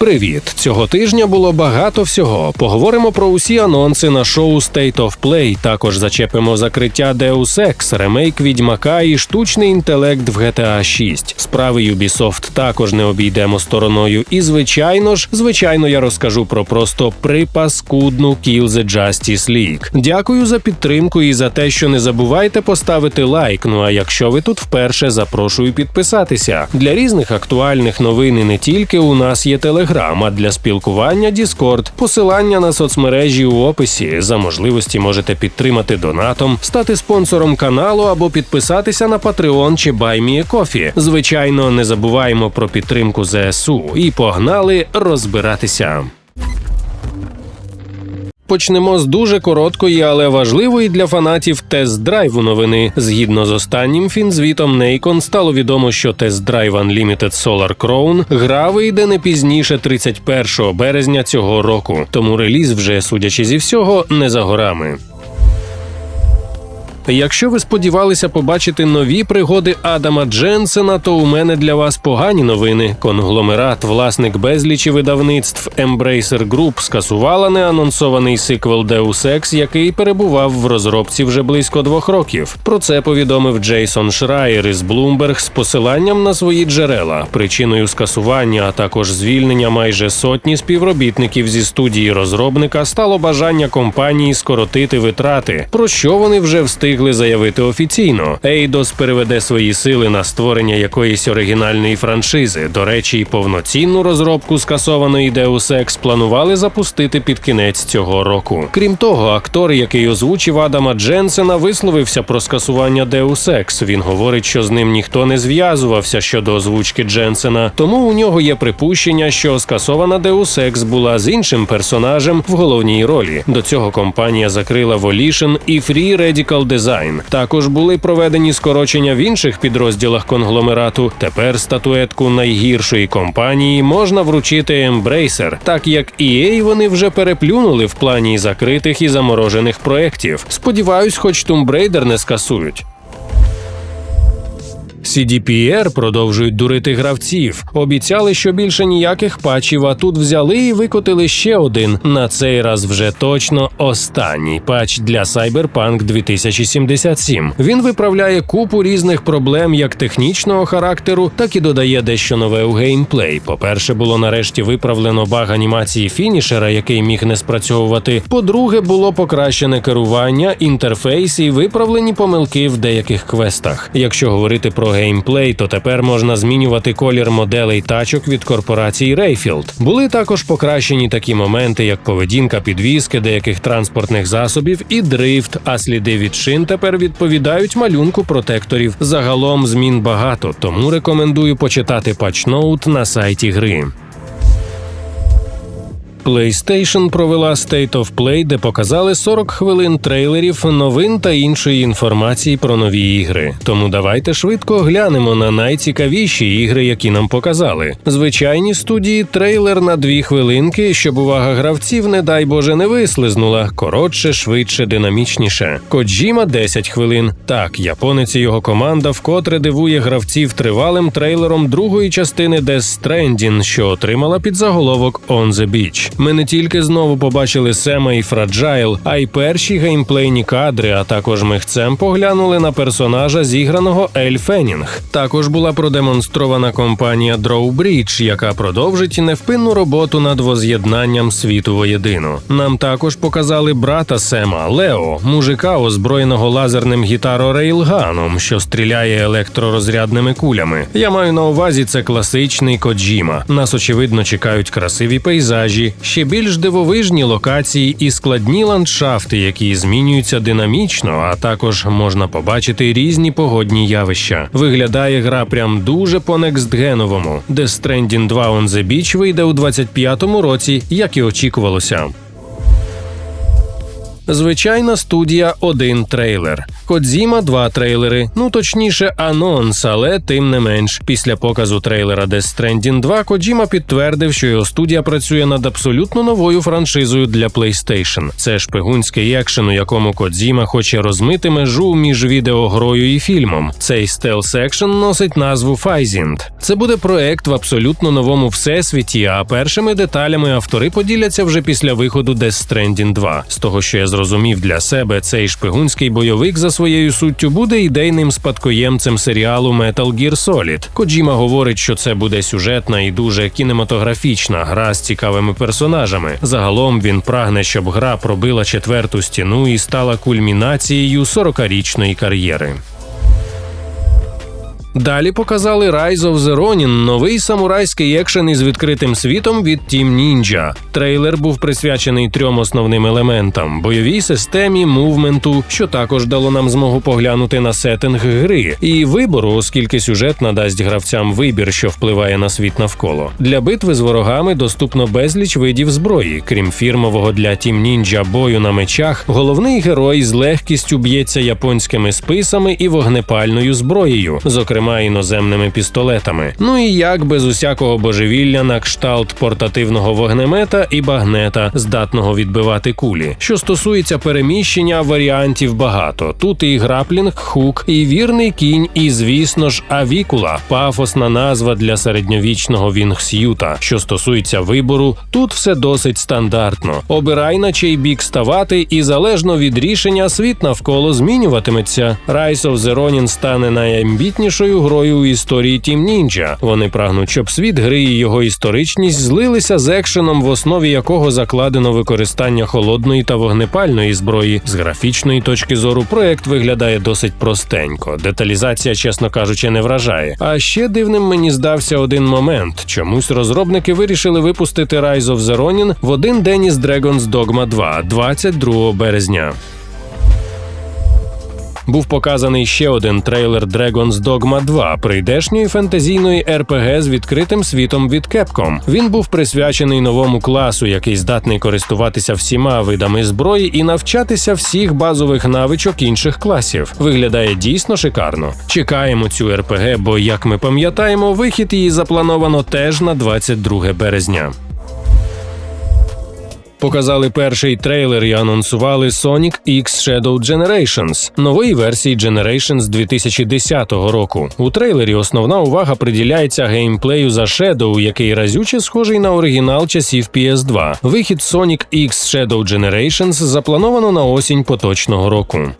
Привіт! Цього тижня було багато всього. Поговоримо про усі анонси на шоу State of Play. Також зачепимо закриття Deus Ex, ремейк Відьмака і штучний інтелект в GTA 6. Справи Ubisoft також не обійдемо стороною. І звичайно ж, звичайно, я розкажу про просто припаскудну Kill the Justice League. Дякую за підтримку і за те, що не забувайте поставити лайк. Ну а якщо ви тут вперше, запрошую підписатися. Для різних актуальних новин і не тільки у нас є телеграм, а для спілкування Discord. Посилання на соцмережі у описі. За можливості можете підтримати донатом, стати спонсором каналу або підписатися на Patreon чи BuyMeACoffee. Звичайно, не забуваємо про підтримку ЗСУ і погнали розбиратися. Почнемо з дуже короткої, але важливої для фанатів тест-драйву новини. Згідно з останнім фінзвітом Nacon стало відомо, що тест-драйв Unlimited Solar Crown гра вийде не пізніше 31 березня цього року. Тому реліз вже, судячи зі всього, не за горами. Якщо ви сподівалися побачити нові пригоди Адама Дженсена, то у мене для вас погані новини. Конгломерат, власник безлічі видавництв Embracer Group, скасувала неанонсований сиквел Deus Ex, який перебував в розробці вже близько двох років. Про це повідомив Джейсон Шрайер із Bloomberg з посиланням на свої джерела. Причиною скасування, а також звільнення майже сотні співробітників зі студії розробника стало бажання компанії скоротити витрати, про що вони вже встигли встигли заявити офіційно. Ейдос переведе свої сили на створення якоїсь оригінальної франшизи. До речі, повноцінну розробку скасованої Deus Ex планували запустити під кінець цього року. Крім того, актор, який озвучив Адама Дженсена, висловився про скасування Deus Ex. Він говорить, що з ним ніхто не зв'язувався щодо озвучки Дженсена, тому у нього є припущення, що скасована Deus Ex була з іншим персонажем в головній ролі. До цього компанія закрила Volition і Free Radical Design дизайн. Також були проведені скорочення в інших підрозділах конгломерату. Тепер статуетку найгіршої компанії можна вручити Embracer, так як EA вони вже переплюнули в плані закритих і заморожених проєктів. Сподіваюсь, хоч Tomb Raider не скасують. CDPR продовжують дурити гравців. Обіцяли, що більше ніяких патчів, а тут взяли і викотили ще один. На цей раз вже точно останній патч для Cyberpunk 2077. Він виправляє купу різних проблем, як технічного характеру, так і додає дещо нове у геймплей. По-перше, було нарешті виправлено баг анімації фінішера, який міг не спрацьовувати. По-друге, було покращене керування, інтерфейс і виправлені помилки в деяких квестах. Якщо говорити про геймплей, то тепер можна змінювати колір моделей тачок від корпорації Rayfield. Були також покращені такі моменти, як поведінка підвіски деяких транспортних засобів і дрифт, а сліди від шин тепер відповідають малюнку протекторів. Загалом змін багато, тому рекомендую почитати патчноут на сайті гри. PlayStation провела State of Play, де показали 40 хвилин трейлерів, новин та іншої інформації про нові ігри. Тому давайте швидко глянемо на найцікавіші ігри, які нам показали. Звичайні студії трейлер на дві хвилинки, щоб увага гравців, не дай Боже, не вислизнула. Коротше, швидше, динамічніше. Коджіма 10 хвилин. Так, японець і його команда вкотре дивує гравців тривалим трейлером другої частини Death Stranding, що отримала під заголовок On the Beach. Ми не тільки знову побачили Сема і Фраджайл, а й перші геймплейні кадри, а також михцем поглянули на персонажа, зіграного Ель Фенінг. Також була продемонстрована компанія Drawbridge, яка продовжить невпинну роботу над воз'єднанням світу воєдину. Нам також показали брата Сема Лео, мужика, озброєного лазерним гітаро-рейлганом, що стріляє електророзрядними кулями. Я маю на увазі це класичний Коджіма. Нас очевидно чекають красиві пейзажі ще більш дивовижні локації і складні ландшафти, які змінюються динамічно, а також можна побачити різні погодні явища. Виглядає гра прям дуже по некстгеновому. Death Stranding 2 on the Beach вийде у 25-му році, як і очікувалося. Звичайна студія один трейлер. Кодзіма два трейлери. Ну точніше, анонс, але тим не менш. Після показу трейлера Death Stranding 2 Коджіма підтвердив, що його студія працює над абсолютно новою франшизою для PlayStation. Це шпигунський екшен, у якому Кодзіма хоче розмити межу між відеогрою і фільмом. Цей стелс екшен носить назву Файзінт. Це буде проект в абсолютно новому всесвіті. А першими деталями автори поділяться вже після виходу Death Stranding 2. З того, що я зрозумів для себе, цей шпигунський бойовик за своєю суттю буде ідейним спадкоємцем серіалу Metal Gear Solid. Коджіма говорить, що це буде сюжетна і дуже кінематографічна гра з цікавими персонажами. Загалом він прагне, щоб гра пробила четверту стіну і стала кульмінацією 40-річної кар'єри. Далі показали Rise of the Ronin, новий самурайський екшен із відкритим світом від Team Ninja. Трейлер був присвячений трьом основним елементам: бойовій системі, мувменту, що також дало нам змогу поглянути на сеттинг гри, і вибору, оскільки сюжет надасть гравцям вибір, що впливає на світ навколо. Для битви з ворогами доступно безліч видів зброї. Крім фірмового для Team Ninja бою на мечах, головний герой з легкістю б'ється японськими списами і вогнепальною зброєю. Зокрема, зокрема іноземними пістолетами. Ну і як без усякого божевілля на кшталт портативного вогнемета і багнета, здатного відбивати кулі. Що стосується переміщення, варіантів багато. Тут і граплінг, хук, і вірний кінь, і звісно ж, авікула, пафосна назва для середньовічного вінгсюта. Що стосується вибору, тут все досить стандартно. Обирай на чий бік ставати, і залежно від рішення світ навколо змінюватиметься. Rise of the Ronin стане найамбітнішою найкращою грою у історії Team Ninja. Вони прагнуть, щоб світ гри і його історичність злилися з екшеном, в основі якого закладено використання холодної та вогнепальної зброї. З графічної точки зору проект виглядає досить простенько. Деталізація, чесно кажучи, не вражає. А ще дивним мені здався один момент. Чомусь розробники вирішили випустити Rise of the Ronin в один день із Dragon's Dogma 2, 22 березня був показаний ще один трейлер Dragon's Dogma 2 прийдешньої фентезійної РПГ з відкритим світом від Capcom. Він був присвячений новому класу, який здатний користуватися всіма видами зброї і навчатися всіх базових навичок інших класів. Виглядає дійсно шикарно. Чекаємо цю РПГ, бо як ми пам'ятаємо, вихід її заплановано теж на 22 березня. Показали перший трейлер і анонсували Sonic X Shadow Generations, нової версії Generations 2010 року. У трейлері основна увага приділяється геймплею за Shadow, який разюче схожий на оригінал часів PS2. Вихід Sonic X Shadow Generations заплановано на осінь поточного року.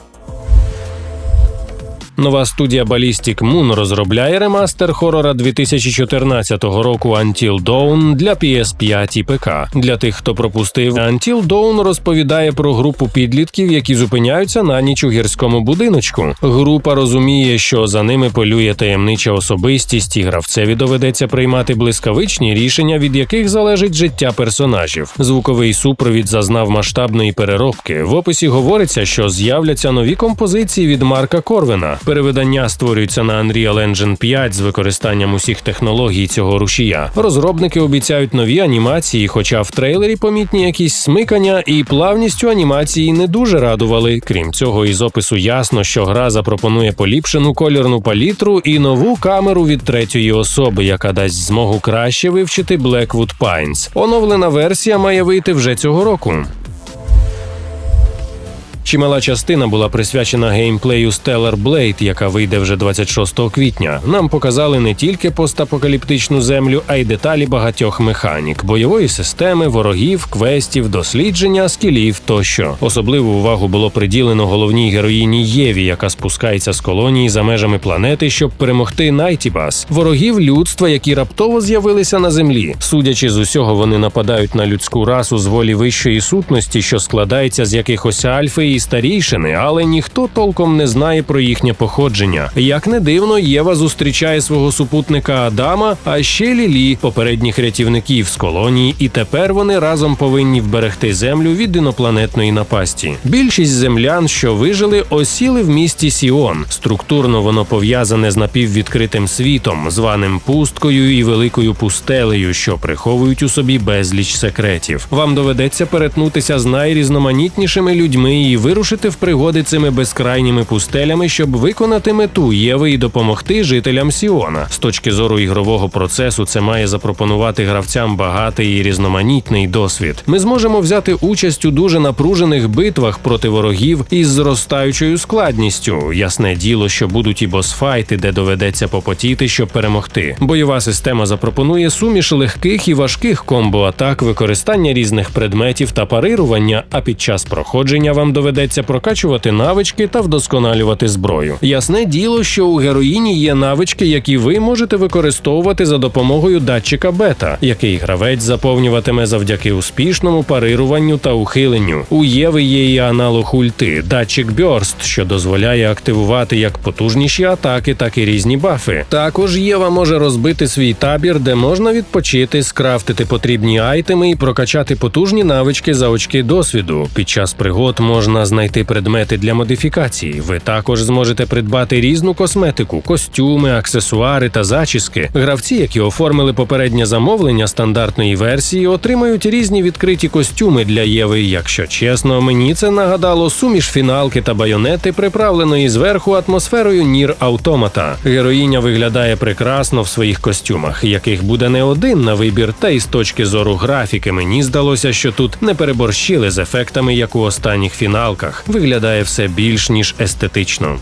Нова студія Ballistic Moon розробляє ремастер хорора 2014 року Until Dawn для PS5 і ПК. Для тих, хто пропустив, Until Dawn розповідає про групу підлітків, які зупиняються на ніч у гірському будиночку. Група розуміє, що за ними полює таємнича особистість, і гравцеві доведеться приймати блискавичні рішення, від яких залежить життя персонажів. Звуковий супровід зазнав масштабної переробки. В описі говориться, що з'являться нові композиції від Марка Корвена. Перевидання створюються на Unreal Engine 5 з використанням усіх технологій цього рушія. Розробники обіцяють нові анімації, хоча в трейлері помітні якісь смикання і плавністю анімації не дуже радували. Крім цього, із опису ясно, що гра запропонує поліпшену колірну палітру і нову камеру від третьої особи, яка дасть змогу краще вивчити Blackwood Pines. Оновлена версія має вийти вже цього року. Чимала частина була присвячена геймплею Stellar Blade, яка вийде вже 26 квітня. Нам показали не тільки постапокаліптичну землю, а й деталі багатьох механік, бойової системи, ворогів, квестів, дослідження, скілів тощо. Особливу увагу було приділено головній героїні Єві, яка спускається з колонії за межами планети, щоб перемогти Найтібас, ворогів людства, які раптово з'явилися на землі. Судячи з усього, вони нападають на людську расу з волі вищої сутності, що складається з якихось альфи і старійшини, але ніхто толком не знає про їхнє походження. Як не дивно, Єва зустрічає свого супутника Адама, а ще Лілі, попередніх рятівників з колонії, і тепер вони разом повинні вберегти землю від інопланетної напасті. Більшість землян, що вижили, осіли в місті Сіон. Структурно воно пов'язане з напіввідкритим світом, званим пусткою і великою пустелею, що приховують у собі безліч секретів. Вам доведеться перетнутися з найрізноманітнішими людьми і вирушити в пригоди цими безкрайніми пустелями, щоб виконати мету Єви і допомогти жителям Сіона. З точки зору ігрового процесу, це має запропонувати гравцям багатий і різноманітний досвід. Ми зможемо взяти участь у дуже напружених битвах проти ворогів із зростаючою складністю. Ясне діло, що будуть і босфайти, де доведеться попотіти, щоб перемогти. Бойова система запропонує суміш легких і важких комбо-атак, використання різних предметів та парирування. А під час проходження вам доведеться прокачувати навички та вдосконалювати зброю. Ясне діло, що у героїні є навички, які ви можете використовувати за допомогою датчика бета, який гравець заповнюватиме завдяки успішному парируванню та ухиленню. У Єви є і аналог ульти, датчик Бьорст, що дозволяє активувати як потужніші атаки, так і різні бафи. Також Єва може розбити свій табір, де можна відпочити, скрафтити потрібні айтеми і прокачати потужні навички за очки досвіду. Під час пригод можна знайти предмети для модифікації. Ви також зможете придбати різну косметику, костюми, аксесуари та зачіски. Гравці, які оформили попереднє замовлення стандартної версії, отримають різні відкриті костюми для Єви. Якщо чесно, мені це нагадало суміш фіналки та байонети, приправленої зверху атмосферою Нір Автомата. Героїня виглядає прекрасно в своїх костюмах, яких буде не один на вибір, та й з точки зору графіки мені здалося, що тут не переборщили з ефектами, як у останніх фіналках. Виглядає все більш ніж естетично.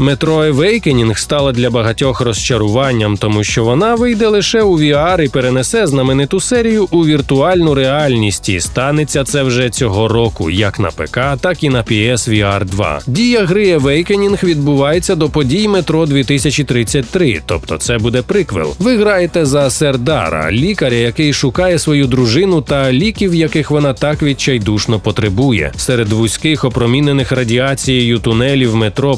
Метро Awakening стала для багатьох розчаруванням, тому що вона вийде лише у VR і перенесе знамениту серію у віртуальну реальність. І станеться це вже цього року, як на ПК, так і на PS VR 2. Дія гри Awakening відбувається до подій Метро 2033, тобто це буде приквел. Ви граєте за Сердара, лікаря, який шукає свою дружину та ліків, яких вона так відчайдушно потребує. Серед вузьких опромінених радіацією тунелів метро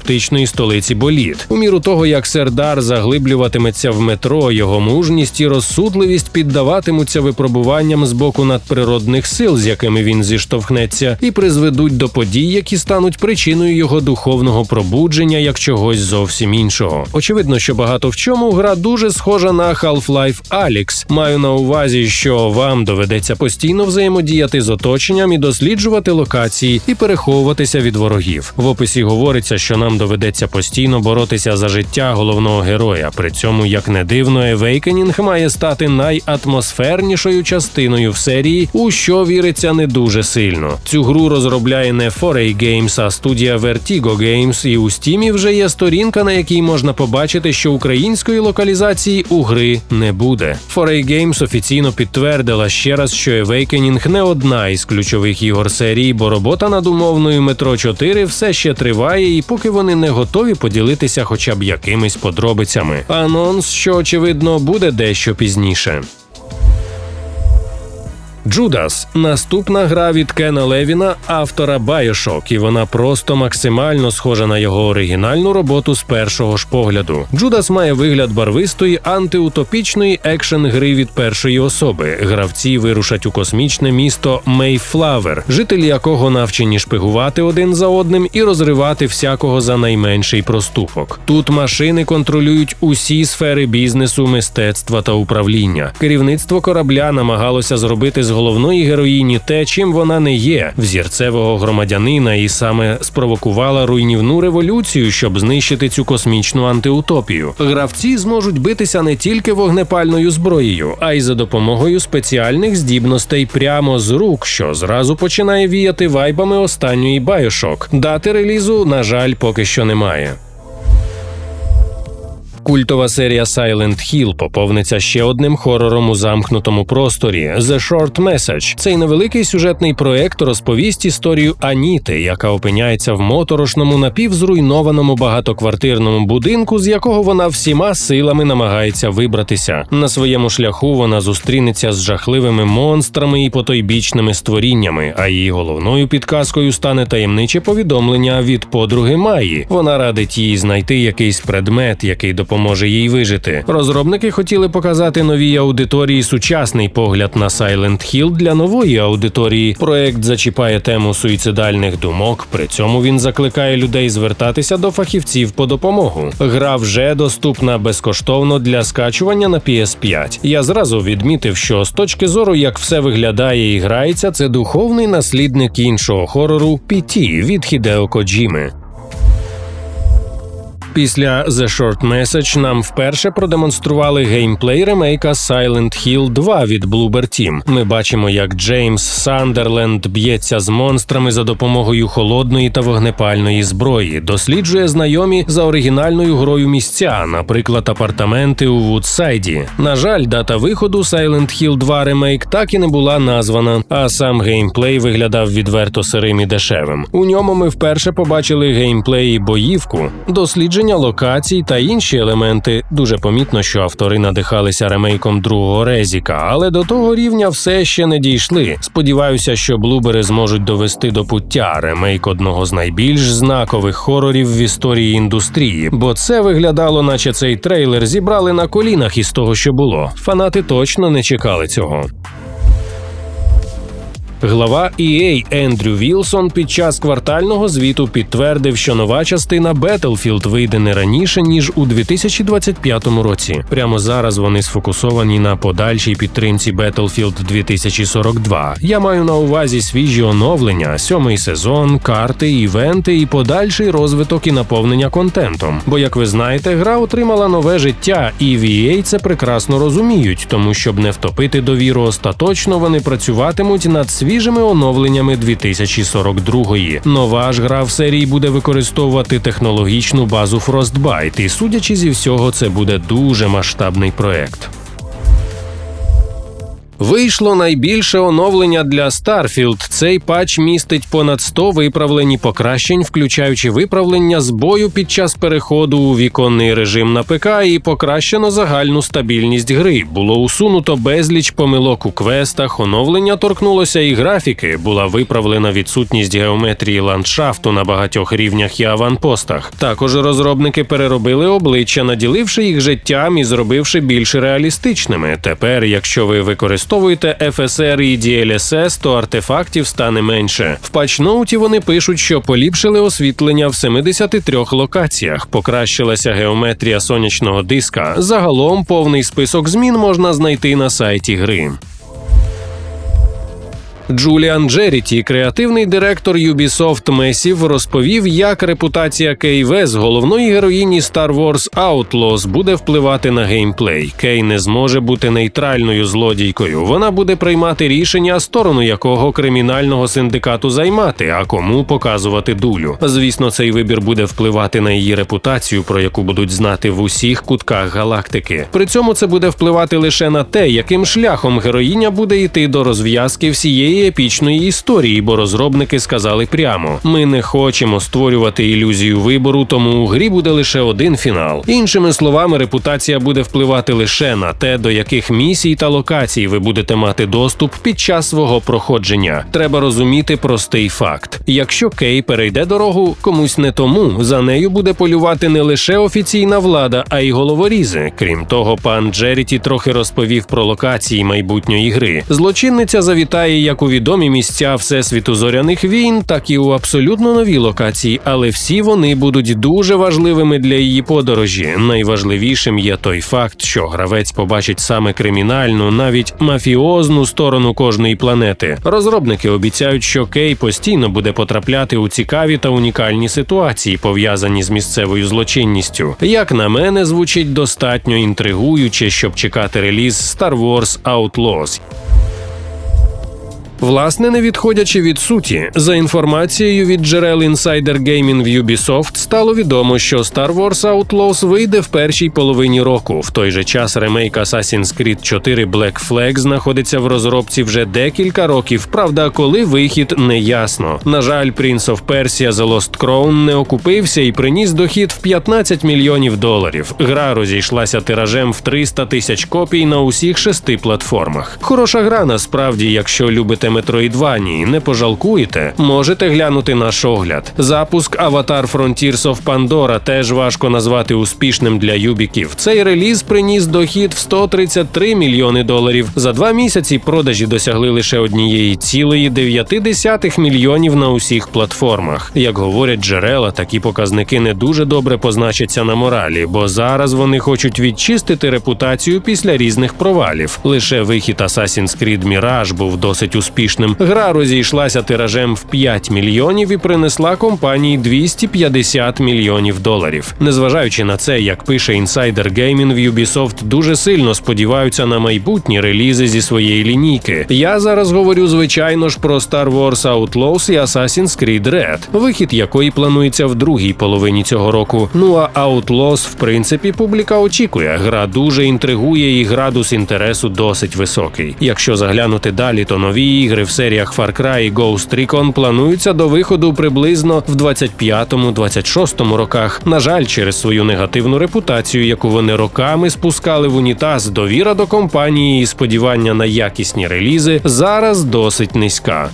постапокаліптичної столиці Боліт. У міру того, як Сердар заглиблюватиметься в метро, його мужність і розсудливість піддаватимуться випробуванням з боку надприродних сил, з якими він зіштовхнеться, і призведуть до подій, які стануть причиною його духовного пробудження як чогось зовсім іншого. Очевидно, що багато в чому гра дуже схожа на Half-Life Alyx. Маю на увазі, що вам доведеться постійно взаємодіяти з оточенням і досліджувати локації і переховуватися від ворогів. В описі говориться, що нам доведеться постійно боротися за життя головного героя. При цьому, як не дивно, Awakening має стати найатмосфернішою частиною в серії, у що віриться не дуже сильно. Цю гру розробляє не 4A Games, а студія Vertigo Games, і у стімі вже є сторінка, на якій можна побачити, що української локалізації у гри не буде. 4A Games офіційно підтвердила ще раз, що Awakening не одна із ключових ігор серії, бо робота над умовною Метро 4 все ще триває, і поки вони не готові поділитися хоча б якимись подробицями. Анонс, що очевидно буде дещо пізніше. Джудас наступна гра від Кена Левіна, автора Bioshock, і вона просто максимально схожа на його оригінальну роботу з першого ж погляду. Джудас має вигляд барвистої антиутопічної екшен гри від першої особи. Гравці вирушать у космічне місто Мейфлавер, жителі якого навчені шпигувати один за одним і розривати всякого за найменший проступок. Тут машини контролюють усі сфери бізнесу, мистецтва та управління. Керівництво корабля намагалося зробити з головної героїні те, чим вона не є, взірцевого громадянина, і саме спровокувала руйнівну революцію, щоб знищити цю космічну антиутопію. Гравці зможуть битися не тільки вогнепальною зброєю, а й за допомогою спеціальних здібностей прямо з рук, що зразу починає віяти вайбами останньої Bioshock. Дати релізу, на жаль, поки що немає. Культова серія Silent Hill поповниться ще одним хорором у замкнутому просторі The Short Message. Цей невеликий сюжетний проект розповість історію Аніти, яка опиняється в моторошному напівзруйнованому багатоквартирному будинку, з якого вона всіма силами намагається вибратися. На своєму шляху вона зустрінеться з жахливими монстрами і потойбічними створіннями. А її головною підказкою стане таємниче повідомлення від подруги Маї. Вона радить їй знайти якийсь предмет, який допоможе їй вижити. Розробники хотіли показати новій аудиторії сучасний погляд на Silent Hill для нової аудиторії. Проект зачіпає тему суїцидальних думок. При цьому він закликає людей звертатися до фахівців по допомогу. Гра вже доступна безкоштовно для скачування на PS5. Я зразу відмітив, що з точки зору, як все виглядає і грається, це духовний наслідник іншого хорору PT від Хідео Коджіми. Після The Short Message нам вперше продемонстрували геймплей ремейка Silent Hill 2 від Bloober Team. Ми бачимо, як Джеймс Сандерленд б'ється з монстрами за допомогою холодної та вогнепальної зброї, досліджує знайомі за оригінальною грою місця, наприклад, апартаменти у Вудсайді. На жаль, дата виходу Silent Hill 2 ремейк так і не була названа, а сам геймплей виглядав відверто сирим і дешевим. У ньому ми вперше побачили геймплей і боївку, дослідження локацій та інші елементи. Дуже помітно, що автори надихалися ремейком другого резіка, але до того рівня все ще не дійшли. Сподіваюся, що блубери зможуть довести до пуття ремейк одного з найбільш знакових хорорів в історії індустрії, бо це виглядало, наче цей трейлер зібрали на колінах із того, що було. Фанати точно не чекали цього. Глава EA Ендрю Вілсон під час квартального звіту підтвердив, що нова частина Battlefield вийде не раніше ніж у 2025 році. Прямо зараз вони сфокусовані на подальшій підтримці Battlefield 2042. Я маю на увазі свіжі оновлення, сьомий сезон, карти, івенти і подальший розвиток і наповнення контентом. Бо, як ви знаєте, гра отримала нове життя, і в EA це прекрасно розуміють, тому щоб не втопити довіру остаточно, вони працюватимуть над свіжим свіжими оновленнями 2042-ї. Нова ж гра в серії буде використовувати технологічну базу Frostbite, і судячи зі всього, це буде дуже масштабний проект. Вийшло найбільше оновлення для Starfield. Цей патч містить понад 100 виправлені покращень, включаючи виправлення збою під час переходу у віконний режим на ПК і покращено загальну стабільність гри. Було усунуто безліч помилок у квестах. Оновлення торкнулося і графіки. Була виправлена відсутність геометрії ландшафту на багатьох рівнях і аванпостах. Також розробники переробили обличчя, наділивши їх життям і зробивши більш реалістичними. Тепер, якщо ви використовуєте використовуєте FSR і DLSS, то артефактів стане менше. В патчноуті вони пишуть, що поліпшили освітлення в 73 локаціях, покращилася геометрія сонячного диска. Загалом повний список змін можна знайти на сайті гри. Джуліан Джеріті, креативний директор Ubisoft Massive, розповів, як репутація Кей Вес, головної героїні Star Wars Outlaws, буде впливати на геймплей. Кей не зможе бути нейтральною злодійкою. Вона буде приймати рішення, сторону якого кримінального синдикату займати, а кому показувати дулю. Звісно, цей вибір буде впливати на її репутацію, про яку будуть знати в усіх кутках галактики. При цьому це буде впливати лише на те, яким шляхом героїня буде йти до розв'язки всієї епічної історії, бо розробники сказали прямо: ми не хочемо створювати ілюзію вибору, тому у грі буде лише один фінал. Іншими словами, репутація буде впливати лише на те, до яких місій та локацій ви будете мати доступ під час свого проходження. Треба розуміти простий факт: якщо Кей перейде дорогу комусь не тому, за нею буде полювати не лише офіційна влада, а й головорізи. Крім того, пан Джеріті трохи розповів про локації майбутньої гри. Злочинниця завітає як у відомі місця всесвіту зоряних війн, так і у абсолютно нові локації, але всі вони будуть дуже важливими для її подорожі. Найважливішим є той факт, що гравець побачить саме кримінальну, навіть мафіозну сторону кожної планети. Розробники обіцяють, що Кей постійно буде потрапляти у цікаві та унікальні ситуації, пов'язані з місцевою злочинністю. Як на мене, звучить достатньо інтригуюче, щоб чекати реліз Star Wars Outlaws. Власне, не відходячи від суті, за інформацією від джерел Insider Gaming в Ubisoft стало відомо, що Star Wars Outlaws вийде в першій половині року. В той же час ремейк Assassin's Creed 4 Black Flag знаходиться в розробці вже декілька років. Правда, коли вихід не ясно. На жаль, Prince of Persia The Lost Crown не окупився і приніс дохід в 15 мільйонів доларів. Гра розійшлася тиражем в 300 тисяч копій на усіх шести платформах. Хороша гра, насправді, якщо любите Metroidvania і не пожалкуєте, можете глянути наш огляд. Запуск Avatar Frontiers of Pandora теж важко назвати успішним для юбіків. Цей реліз приніс дохід в 133 мільйони доларів. За два місяці продажі досягли лише однієї цілої 9 мільйонів на усіх платформах. Як говорять джерела, такі показники не дуже добре позначаться на моралі, бо зараз вони хочуть відчистити репутацію після різних провалів. Лише вихід Assassin's Creed Mirage був досить успішним. Гра розійшлася тиражем в 5 мільйонів і принесла компанії 250 мільйонів доларів. Незважаючи на це, як пише Insider Gaming, в Ubisoft дуже сильно сподіваються на майбутні релізи зі своєї лінійки. Я зараз говорю, звичайно ж, про Star Wars Outlaws і Assassin's Creed Red, вихід якої планується в другій половині цього року. Ну а Outlaws, в принципі, публіка очікує. Гра дуже інтригує і градус інтересу досить високий. Якщо заглянути далі, то нові ігри в серіях Far Cry і Ghost Recon плануються до виходу приблизно в 25-26 роках. На жаль, через свою негативну репутацію, яку вони роками спускали в унітаз, довіра до компанії і сподівання на якісні релізи зараз досить низька.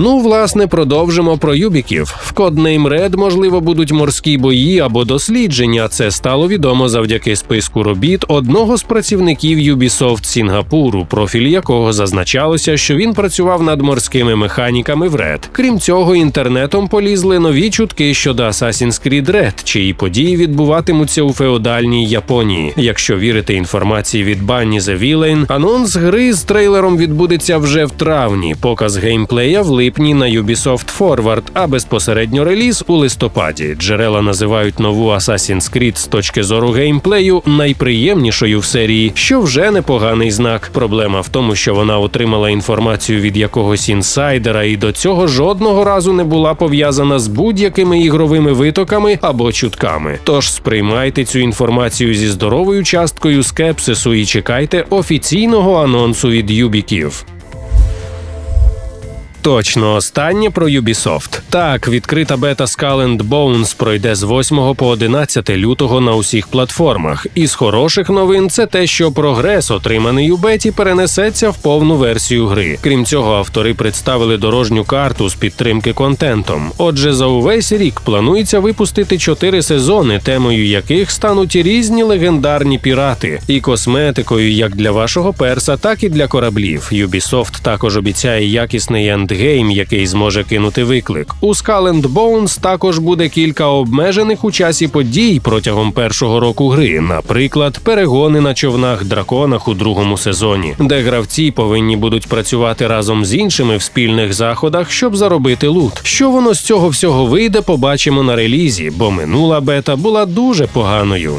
Ну, власне, продовжимо про юбіків. В Codename Red, можливо, будуть морські бої або дослідження. Це стало відомо завдяки списку робіт одного з працівників Ubisoft Сінгапуру, профіль якого зазначалося, що він працював над морськими механіками в Red. Крім цього, інтернетом полізли нові чутки щодо Assassin's Creed Red, чиї події відбуватимуться у феодальній Японії. Якщо вірити інформації від Bunny The Villain, анонс гри з трейлером відбудеться вже в травні. Показ геймплея в липні на Ubisoft Forward, а безпосередньо реліз у листопаді. Джерела називають нову Assassin's Creed з точки зору геймплею найприємнішою в серії, що вже непоганий знак. Проблема в тому, що вона отримала інформацію від якогось інсайдера і до цього жодного разу не була пов'язана з будь-якими ігровими витоками або чутками. Тож сприймайте цю інформацію зі здоровою часткою скепсису і чекайте офіційного анонсу від юбіків. Точно останнє про Ubisoft. Так, відкрита бета Skull and Bones пройде з 8 по 11 лютого на усіх платформах. Із хороших новин це те, що прогрес, отриманий у беті, перенесеться в повну версію гри. Крім цього, автори представили дорожню карту з підтримки контентом. Отже, за увесь рік планується випустити чотири сезони, темою яких стануть різні легендарні пірати, і косметикою як для вашого перса, так і для кораблів. Ubisoft також обіцяє якісний ендгейм, який зможе кинути виклик. У Skull and Bones також буде кілька обмежених у часі подій протягом першого року гри, наприклад, перегони на човнах драконах у другому сезоні, де гравці повинні будуть працювати разом з іншими в спільних заходах, щоб заробити лут. Що воно з цього всього вийде, побачимо на релізі, бо минула бета була дуже поганою.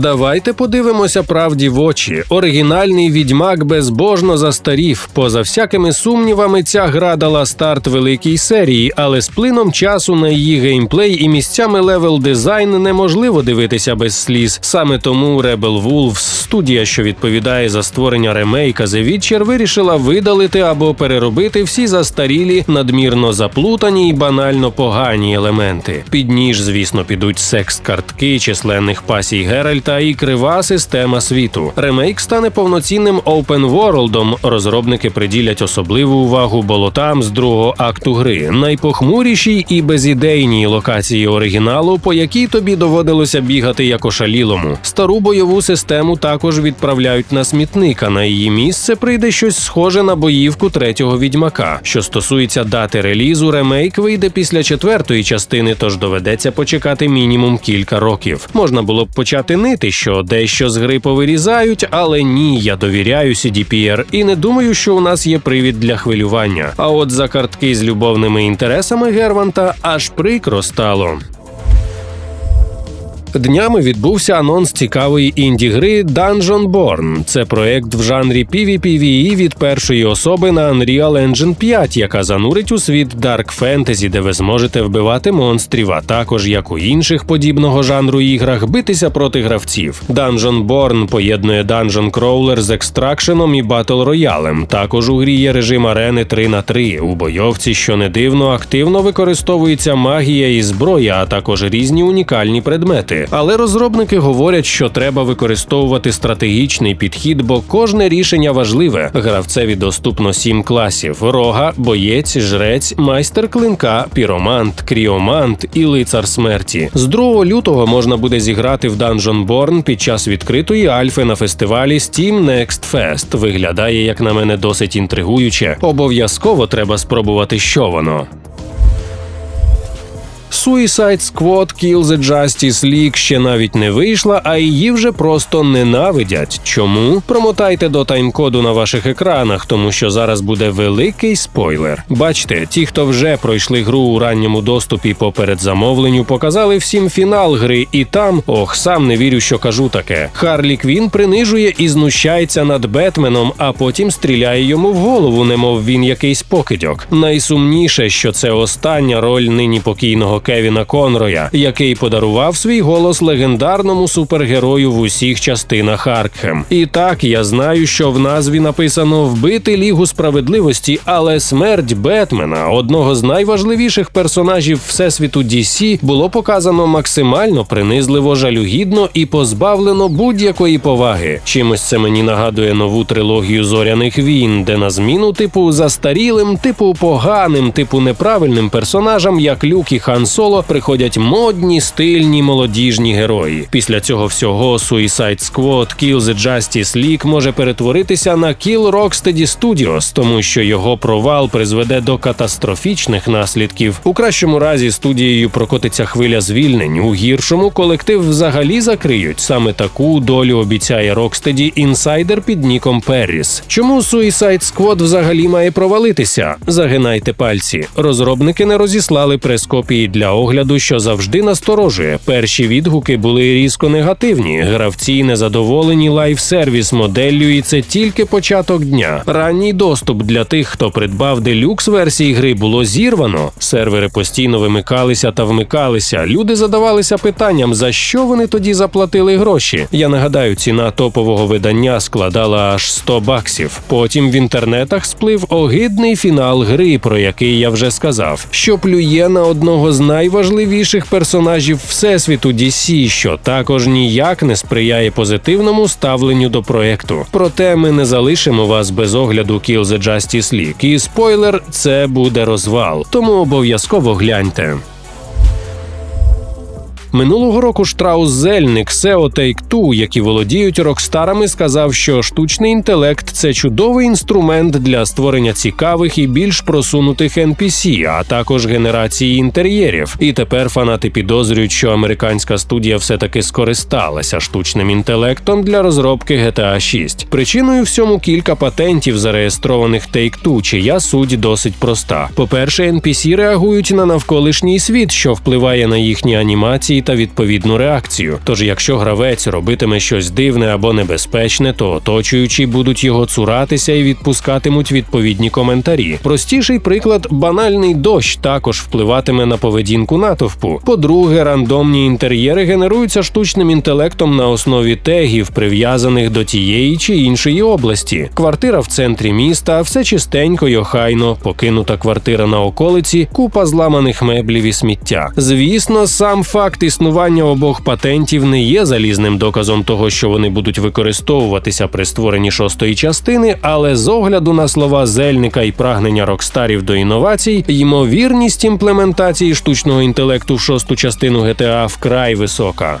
Давайте подивимося правді в очі. Оригінальний відьмак безбожно застарів. Поза всякими сумнівами, ця гра дала старт великій серії, але з плином часу на її геймплей і місцями левел дизайн неможливо дивитися без сліз. Саме тому Rebel Wolves, студія, що відповідає за створення ремейка The Witcher, вирішила видалити або переробити всі застарілі, надмірно заплутані і банально погані елементи. Під ніж, звісно, підуть секс-картки численних пасій Геральта і крива система світу. Ремейк стане повноцінним опенворлдом. Розробники приділять особливу увагу болотам з другого акту гри, найпохмурішій і безідейній локації оригіналу, по якій тобі доводилося бігати як ошалілому. Стару бойову систему також відправляють на смітник, а на її місце прийде щось схоже на боївку третього відьмака. Що стосується дати релізу, ремейк вийде після четвертої частини, тож доведеться почекати мінімум кілька років. Можна було б почати нити, що дещо з гри повирізають, але ні, я довіряю CDPR і не думаю, що у нас є привід для хвилювання. А от за картки з любовними інтересами Герванта аж прикро стало. Днями відбувся анонс цікавої інді-гри Dungeon Born. Це проект в жанрі PvPvE від першої особи на Unreal Engine 5, яка занурить у світ Dark Fantasy, де ви зможете вбивати монстрів, а також як у інших подібного жанру іграх битися проти гравців. Dungeon Born поєднує Dungeon Crawler з екстракшеном і батл роялем. Також у грі є режим арени 3 на 3 У бойовці, що не дивно, активно використовується магія і зброя, а також різні унікальні предмети. Але розробники говорять, що треба використовувати стратегічний підхід, бо кожне рішення важливе. Гравцеві доступно сім класів: рога, боєць, жрець, майстер клинка, піромант, кріомант і лицар смерті. З 2 лютого можна буде зіграти в Dungeon Born під час відкритої альфи на фестивалі Steam Next Fest. Виглядає, як на мене, досить інтригуюче. Обов'язково треба спробувати, що воно. Suicide Squad Kill the Justice League ще навіть не вийшла, а її вже просто ненавидять. Чому? Промотайте до таймкоду на ваших екранах, тому що зараз буде великий спойлер. Бачите, ті, хто вже пройшли гру у ранньому доступі по передзамовленню, показали всім фінал гри, і там, ох, сам не вірю, що кажу таке. Харлі Квін принижує і знущається над Бетменом, а потім стріляє йому в голову, немов він якийсь покидьок. Найсумніше, що це остання роль нині покійного Кевіна Конроя, який подарував свій голос легендарному супергерою в усіх частинах Аркхем. І так я знаю, що в назві написано вбити Лігу справедливості, але смерть Бетмена, одного з найважливіших персонажів всесвіту DC, було показано максимально принизливо, жалюгідно і позбавлено будь-якої поваги. Чимось це мені нагадує нову трилогію зоряних війн, де на зміну типу застарілим, типу поганим, типу неправильним персонажам, як Люк і Хан Соло, приходять модні, стильні, молодіжні герої. Після цього всього Suicide Squad Kill the Justice League може перетворитися на Kill Rocksteady Studios, тому що його провал призведе до катастрофічних наслідків. У кращому разі студією прокотиться хвиля звільнень. У гіршому колектив взагалі закриють. Саме таку долю обіцяє Rocksteady інсайдер під ніком Перріс. Чому Suicide Squad взагалі має провалитися? Загинайте пальці. Розробники не розіслали прес-копії для огляду, що завжди насторожує. Перші відгуки були різко негативні. Гравці незадоволені лайф-сервіс моделлю, і це тільки початок дня. Ранній доступ для тих, хто придбав делюкс версії гри, було зірвано. Сервери постійно вимикалися та вмикалися. Люди задавалися питанням, за що вони тоді заплатили гроші. Я нагадаю, ціна топового видання складала аж 100 баксів. Потім в інтернетах сплив огидний фінал гри, про який я вже сказав, що плює на одного з найважливіших персонажів всесвіту DC, що також ніяк не сприяє позитивному ставленню до проекту. Проте ми не залишимо вас без огляду Kill the Justice League. І спойлер, це буде розвал. Тому обов'язково гляньте. Минулого року Штраус Зельник, SEO Take-Two, які володіють рокстарами, сказав, що штучний інтелект це чудовий інструмент для створення цікавих і більш просунутих NPC, а також генерації інтер'єрів. І тепер фанати підозрюють, що американська студія все таки скористалася штучним інтелектом для розробки GTA 6. Причиною всьому кілька патентів, зареєстрованих Take-Two, чия суть досить проста. По-перше, NPC реагують на навколишній світ, що впливає на їхні анімації та відповідну реакцію. Тож, якщо гравець робитиме щось дивне або небезпечне, то оточуючі будуть його цуратися і відпускатимуть відповідні коментарі. Простіший приклад банальний дощ також впливатиме на поведінку натовпу. По-друге, рандомні інтер'єри генеруються штучним інтелектом на основі тегів, прив'язаних до тієї чи іншої області. Квартира в центрі міста, все чистенько й охайно, покинута квартира на околиці, купа зламаних меблів і сміття. Звісно, сам факт існування обох патентів не є залізним доказом того, що вони будуть використовуватися при створенні шостої частини, але з огляду на слова Зельника і прагнення рокстарів до інновацій, ймовірність імплементації штучного інтелекту в шосту частину GTA вкрай висока.